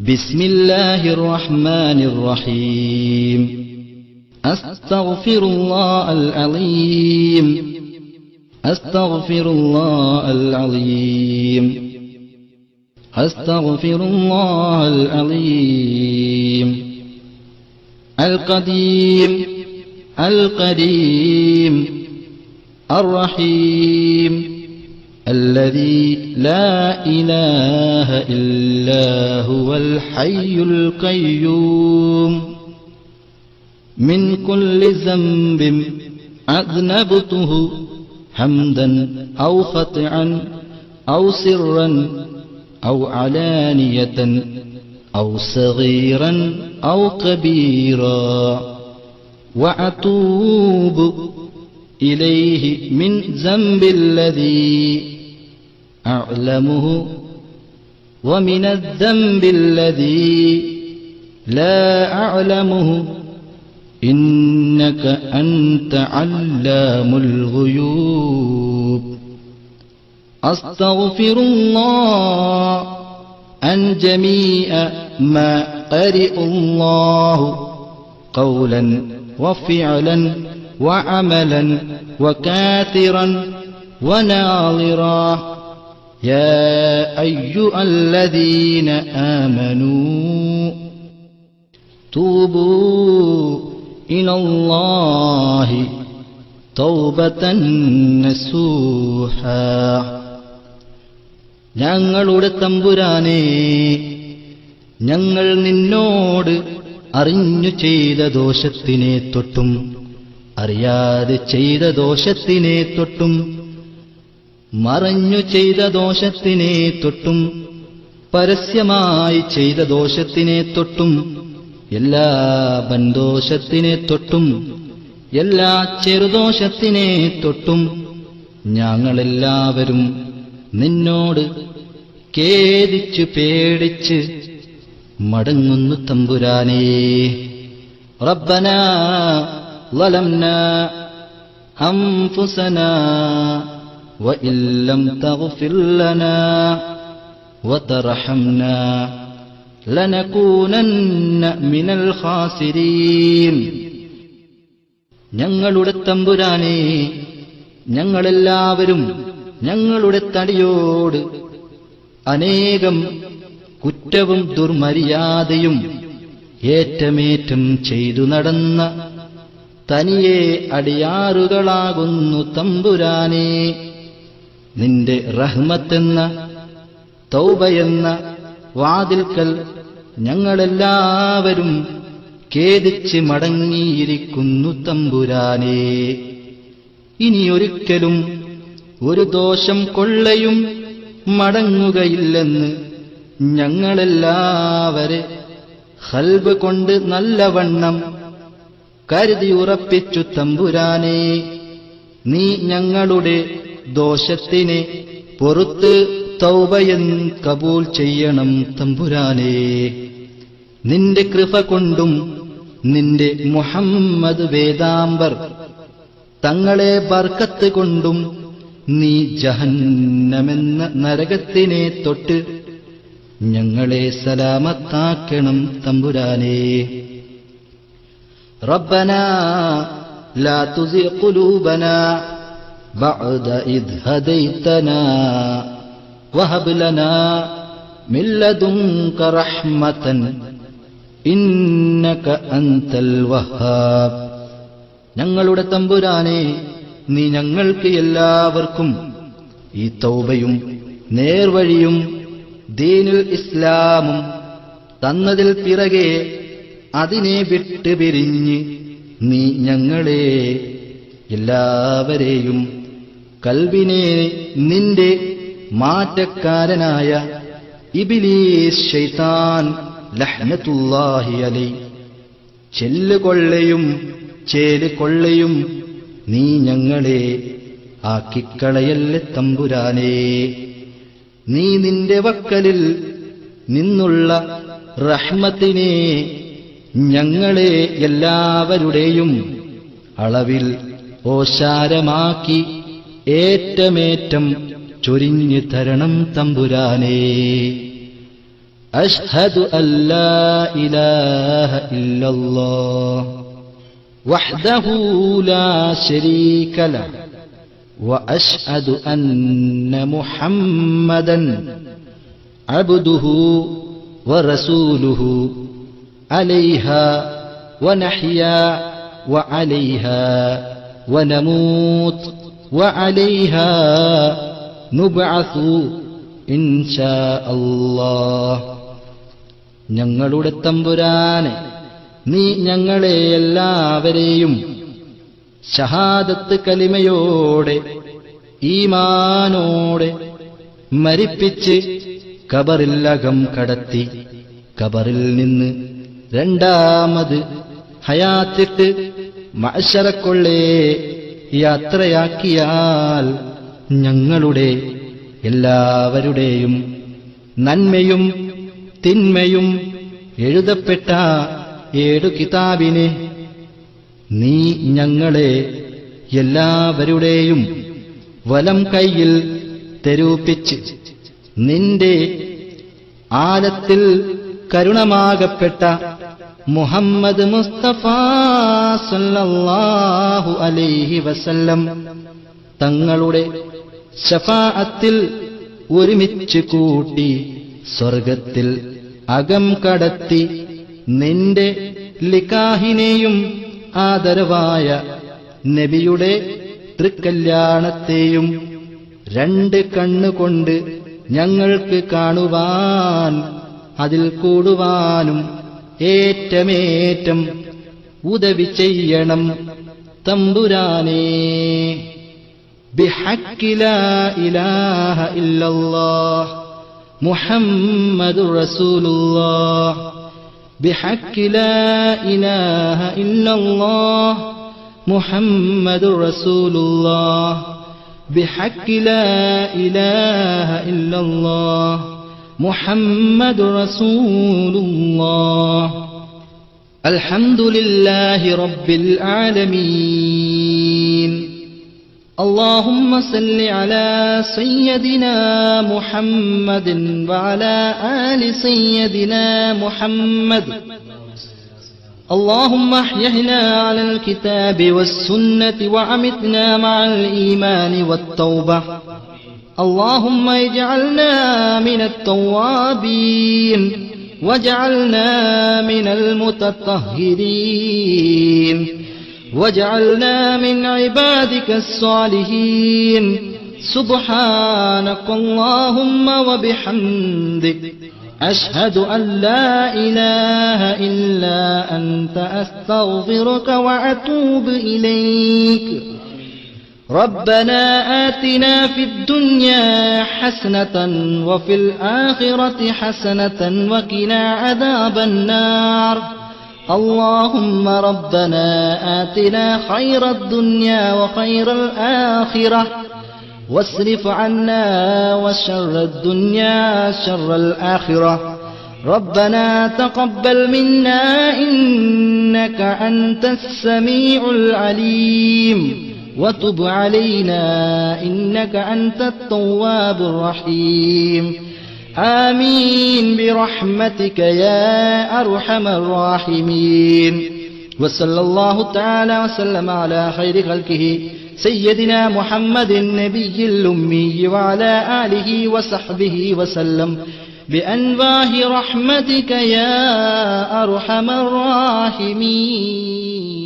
بسم الله الرحمن الرحيم. أستغفر الله العظيم. أستغفر الله العظيم. أستغفر الله العظيم. القديم. القديم. الرحيم. الذي لا إله إلا هو الحي القيوم. من كل ذنب أذنبته حمدا أو خطعا أو سرا أو علانية أو صغيرا أو كبيرا. وأتوب إليه من ذنب الذي أعلمه ومن الذنب الذي لا أعلمه إنك أنت علام الغيوب. أستغفر الله عن جميع ما قرئ الله قولا وفعلا وعملا وكاثرا وناظرا يا أيها الذين آمنوا توبوا إلى الله توبة نسوحا ഞങ്ങളുടെ തമ്പുരാനെ ഞങ്ങൾ നിന്നോട് അറിഞ്ഞു ചെയ്ത ദോഷത്തിനെ തൊട്ടും അറിയാതെ ചെയ്ത ദോഷത്തിനെ തൊട്ടും മറഞ്ഞു ചെയ്ത ദോഷത്തിനെ തൊട്ടും പരസ്യമായി ചെയ്ത ദോഷത്തിനെ തൊട്ടും എല്ലാ ബന്ധോഷത്തിനെ തൊട്ടും എല്ലാ ചെറുദോഷത്തിനെ തൊട്ടും ഞങ്ങളെല്ലാവരും നിന്നോട് കേദിച്ചു പേടിച്ച് മടങ്ങുന്നു തമ്പുരാനേ. റബ്ബനാ വലംന അംഫുസനാ وإن لم تغفر لنا وترحمنا لنكونن من الخاسرين ഞങ്ങളുടെ തമ്പുരാനെ ഞങ്ങളെല്ലാവരും ഞങ്ങളുടെ തടിയോട് അനേകം കുറ്റവും ദുർമര്യാദയും ഏറ്റമേറ്റം ചെയ്തു നടന്ന തനിയെ അടിയാറുകളാകുന്നു തമ്പുരാനെ നിന്റെ റഹ്മത്തെന്ന തൗബയെന്ന വാതിൽക്കൽ ഞങ്ങളെല്ലാവരും ഖേദിച്ച് മടങ്ങിയിരിക്കുന്നു തമ്പുരാനേ. ഇനിയൊരിക്കലും ഒരു ദോഷം കൊള്ളയും മടങ്ങുകയില്ലെന്ന് ഞങ്ങളെല്ലാവരെ ഹൽബ് കൊണ്ട് നല്ലവണ്ണം കരുതി ഉറപ്പിച്ചു തമ്പുരാനേ നീ ഞങ്ങളുടെ ദോഷത്തിനെ പൊറുത്ത് തൗബയൻ കബൂൽ ചെയ്യണം തമ്പുരാനെ. നിന്റെ കൃപ കൊണ്ടും നിന്റെ മുഹമ്മദ് വേദാംബർ തങ്ങളെ ബർക്കത്ത് കൊണ്ടും നീ ജഹന്നമെന്ന നരകത്തിനെ തൊട്ട് ഞങ്ങളെ സലാമത്താക്കണം തമ്പുരാനെ. റബ്ബന ലാ തുസി ഖുലൂബനാ بعد إذ هديتنا وهب لنا من لدنك رحمة إنك أنت الوهاب ഞങ്ങളുടെ തമ്പുരാനെ നീ ഞങ്ങൾക്ക് എല്ലാവർക്കും ഈ തൗബയും നേർവഴിയും ദീനുൽ ഇസ്ലാമും തന്നതിൽ പിറകെ അതിനെ വിട്ട് പിരിഞ്ഞ് നീ ഞങ്ങളെ എല്ലാവരെയും കൽവിനെ നിന്റെ മാറ്റക്കാരനായ ഇബിലീസ് ഷൈത്താൻ ലഹ്നത്തുല്ലാഹി അലൈ. ചെല്ലുകൊള്ളയും ചേലുകൊള്ളയും നീ ഞങ്ങളെ ആക്കിക്കളയല്ലേ തമ്പുരാനേ. നീ നിന്റെ വക്കലിൽ നിന്നുള്ള റഹ്മത്തിനെ ഞങ്ങളെ എല്ലാവരുടെയും അളവിൽ ഓശാരമാക്കി ഏറ്റമേറ്റം ചൊരിഞ്ഞു തരണം തമ്പുരാനേ. അഷ്ഹദു അല്ലാ ഇലാഹ ഇല്ലല്ലാഹ്. وحده لا شريك له وأشهد أن محمدا عبده ورسوله عليها ونحيا وعليها ونموت وعليها نبعث إن شاء الله ഞങ്ങളുടെ തമ്പുരാനെ നീ ഞങ്ങളെ എല്ലാവരെയും ഷഹാദത്ത് കലിമയോടെ ഈമാനോടെ മരിപ്പിച്ച് കബറില്ലകം കടത്തി കബറിൽ നിന്ന് രണ്ടാമത് ഹയാത്തിട്ട് മഴശറക്കൊള്ളേ യാത്രയാക്കിയാൽ ഞങ്ങളുടെ എല്ലാവരുടെയും നന്മയും തിന്മയും എഴുതപ്പെട്ട ഏഴു കിതാബിനെ നീ ഞങ്ങളെ എല്ലാവരുടെയും വലം കൈയിൽ തെരൂപ്പിച്ച് നിന്റെ ആലത്തിൽ കരുണമാകപ്പെട്ട മുഹമ്മദ് മുസ്തഫ സല്ലല്ലാഹു അലൈഹി വസല്ലം തങ്ങളുടെ ശഫാഅത്തിൽ ഒരുമിച്ച് കൂട്ടി സ്വർഗത്തിൽ അകം കടത്തി നിന്റെ ലിക്കാഹിനെയും ആദരവായ നബിയുടെ തൃക്കല്യാണത്തെയും രണ്ട് കണ്ണുകൊണ്ട് ഞങ്ങൾക്ക് കാണുവാൻ അതിൽ കൂടുവാനും ഏറ്റമേറ്റം ഉദവി ചെയ്യണം തമ്പുരാനേ بحق لا إله إلا الله محمد رسول الله بحق لا إله إلا الله محمد رسول الله بحق لا إله إلا الله محمد رسول الله. الحمد لله رب العالمين. اللهم صل على سيدنا محمد وعلى آل سيدنا محمد. اللهم احيهنا على الكتاب والسنة وعمتنا مع الإيمان والتوبة. اللهم اجعلنا من التوابين واجعلنا من المتطهرين واجعلنا من عبادك الصالحين. سبحانك اللهم وبحمدك أشهد أن لا إله إلا أنت أستغفرك وأتوب إليك. ربنا آتنا في الدنيا حسنة وفي الآخرة حسنة وقنا عذاب النار. اللهم ربنا آتنا خير الدنيا وخير الآخرة. واصرف عنا وشر الدنيا شر الآخرة. ربنا تقبل منا إنك أنت السميع العليم. وتب علينا إنك أنت التواب الرحيم. آمين برحمتك يا أرحم الراحمين. وصلى الله تعالى وسلم على خير خلقه سيدنا محمد النبي الأمي وعلى آله وصحبه وسلم. بأنواه رحمتك يا أرحم الراحمين.